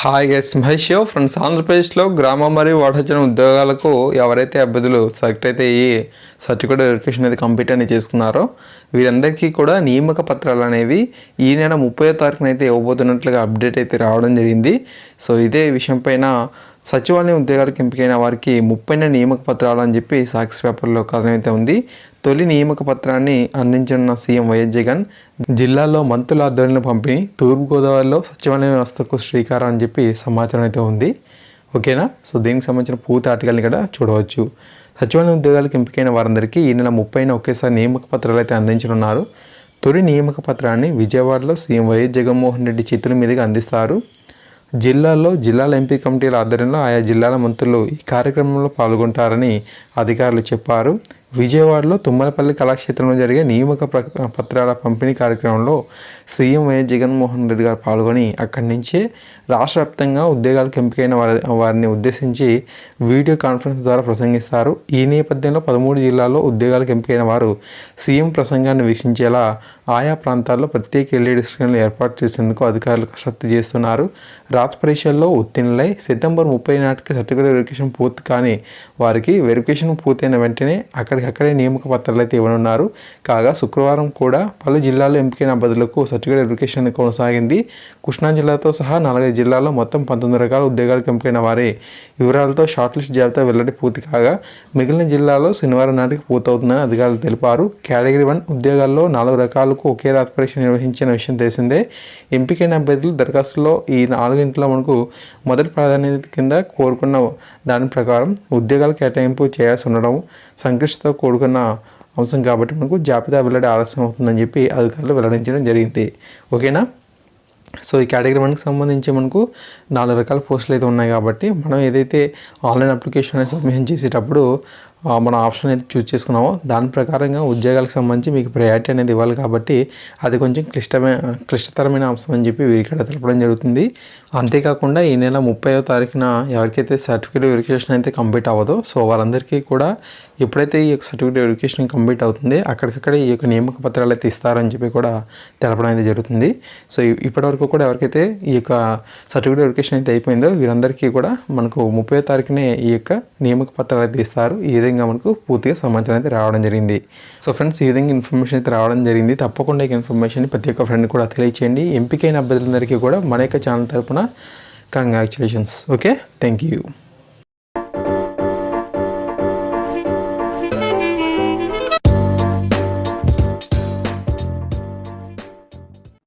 Hi yes Mahesh friends ఆంధ్రప్రదేశ్లో గ్రామ మరియు వాటొచ్చిన ఉద్యోగాలకు ఎవరైతే అభ్యర్థులు సెలెక్ట్ అయితే ఈ సర్టిఫికేట్ వెరిఫికేషన్ అనేది కంప్లీట్ అని చేసుకున్నారో వీరందరికీ కూడా నియామక పత్రాలు అనేవి ఈ నెల ముప్పై తారీఖున అయితే ఇవ్వబోతున్నట్లుగా అప్డేట్ అయితే రావడం జరిగింది. సో ఇదే విషయం పైన సచివాలయం ఉద్యోగాలకు ఎంపికైన వారికి ముప్పైన నియామక పత్రాలు అని చెప్పి సాక్షి పేపర్లో కథనం అయితే ఉంది. తొలి నియామక పత్రాన్ని అందించనున్న సీఎం వైఎస్ జగన్ జిల్లాలో మంత్రుల ఆధ్వర్యంలో పంపిణీ తూర్పుగోదావరిలో సచివాలయం వ్యవస్థకు శ్రీకారం అని చెప్పి సమాచారం అయితే ఉంది. ఓకేనా? సో దీనికి సంబంధించిన పూర్తి ఆర్టికల్ని కూడా చూడవచ్చు. సచివాలయం ఉద్యోగాలకు ఎంపికైన వారందరికీ ఈ నెల ముప్పైన ఒకేసారి నియామక పత్రాలు అయితే అందించనున్నారు. తొలి నియామక పత్రాన్ని విజయవాడలో సీఎం వైఎస్ జగన్మోహన్ రెడ్డి చేతుల మీదుగా అందిస్తారు. జిల్లాల్లో జిల్లాల ఎంపీ కమిటీల ఆధ్వర్యంలో ఆయా జిల్లాల మంత్రులు ఈ కార్యక్రమంలో పాల్గొంటారని అధికారులు చెప్పారు. విజయవాడలో తుమ్మలపల్లి కళాక్షేత్రంలో జరిగే నియామక పత్రాల పంపిణీ కార్యక్రమంలో సీఎం వైఎస్ జగన్మోహన్ రెడ్డి గారు పాల్గొని అక్కడి నుంచి రాష్ట్ర వ్యాప్తంగా ఉద్యోగాలకు ఎంపికైన వారి వారిని ఉద్దేశించి వీడియో కాన్ఫరెన్స్ ద్వారా ప్రసంగిస్తారు. ఈ నేపథ్యంలో పదమూడు జిల్లాల్లో ఉద్యోగాలకు ఎంపికైన వారు సీఎం ప్రసంగాన్ని వీక్షించేలా ఆయా ప్రాంతాల్లో ప్రత్యేక ఎల్ఈడి స్క్రీన్లు ఏర్పాటు చేసేందుకు అధికారులు కసరత్తు చేస్తున్నారు. రాత పరీక్షల్లో ఉత్తీర్ణులై సెప్టెంబర్ ముప్పై నాటికి సర్టిఫికేట్ వెరిఫికేషన్ పూర్తి కానీ వారికి వెరిఫికేషన్ పూర్తయిన వెంటనే అక్కడికక్కడే నియామక పత్రాలు అయితే ఇవ్వనున్నారు. కాగా శుక్రవారం కూడా పలు జిల్లాల్లో ఎంపికైన అభ్యర్థులకు సర్టిఫికేట్ వెరిఫికేషన్ కొనసాగింది. కృష్ణా జిల్లాతో సహా నలభై జిల్లాల్లో మొత్తం పంతొమ్మిది రకాల ఉద్యోగాలకు ఎంపికైన వారే. వివరాలతో షార్ట్ లిస్ట్ జాబితా వెల్లడి పూర్తి కాగా మిగిలిన జిల్లాలో శనివారం నాటికి పూర్తవుతుందని అధికారులు తెలిపారు. కేటగిరీ వన్ ఉద్యోగాల్లో నాలుగు రకాలకు ఒకే రాత పరీక్ష నిర్వహించిన విషయం తెలిసిందే. ఎంపికైన అభ్యర్థులు దరఖాస్తులో ఈ నాలుగింటిలో మనకు మొదటి ప్రాధాన్యత కింద కోరుకున్న దాని ప్రకారం ఉద్యోగాల కేటాయింపు చేయాల్సి ఉండడం సంక్లిష్టతో కూడుకున్న అంశం కాబట్టి మనకు జాబితా వెల్లడి ఆలస్యం అవుతుందని చెప్పి అధికారులు వెల్లడించడం జరిగింది. ఓకేనా? సో ఈ కేటగిరీ వన్కి సంబంధించి మనకు నాలుగు రకాల పోస్టులు అయితే ఉన్నాయి కాబట్టి మనం ఏదైతే ఆన్లైన్ అప్లికేషన్ అనేది సబ్మిషన్ చేసేటప్పుడు మన ఆప్షన్ అయితే చూస్ చేసుకున్నామో దాని ప్రకారంగా ఉద్యోగాలకు సంబంధించి మీకు ప్రయారిటీ అనేది ఇవ్వాలి కాబట్టి అది కొంచెం క్లిష్టమైన క్లిష్టతరమైన అంశం అని చెప్పి వీరికడ తెలపడం జరుగుతుంది. అంతేకాకుండా ఈ నెల ముప్పైవ తారీఖున ఎవరికైతే సర్టిఫికేట్ వెరిఫికేషన్ అయితే కంప్లీట్ అవ్వదో సో వారందరికీ కూడా ఎప్పుడైతే ఈ యొక్క సర్టిఫికేట్ ఎడ్యుకేషన్ కంప్లీట్ అవుతుంది అక్కడికక్కడే ఈ యొక్క నియామక పత్రాలు అయితే ఇస్తారని చెప్పి కూడా తెలపడం అయితే జరుగుతుంది. సో ఇప్పటివరకు కూడా ఎవరికైతే ఈ యొక్క సర్టిఫికేట్ ఎడ్యుకేషన్ అయితే అయిపోయిందో వీరందరికీ కూడా మనకు ముప్పై తారీఖునే ఈ యొక్క నియామక పత్రాలు అయితే ఇస్తారు. ఈ విధంగా మనకు పూర్తిగా సమాచారం అయితే రావడం జరిగింది. సో ఫ్రెండ్స్ ఈ విధంగా ఇన్ఫర్మేషన్ అయితే రావడం జరిగింది. తప్పకుండా ఈ ఇన్ఫర్మేషన్ ప్రతి ఒక్క ఫ్రెండ్ కూడా తెలియచేయండి. ఎంపికైన అభ్యర్థులందరికీ కూడా మన యొక్క ఛానల్ తరపున కంగ్రాచులేషన్స్. ఓకే? Thank you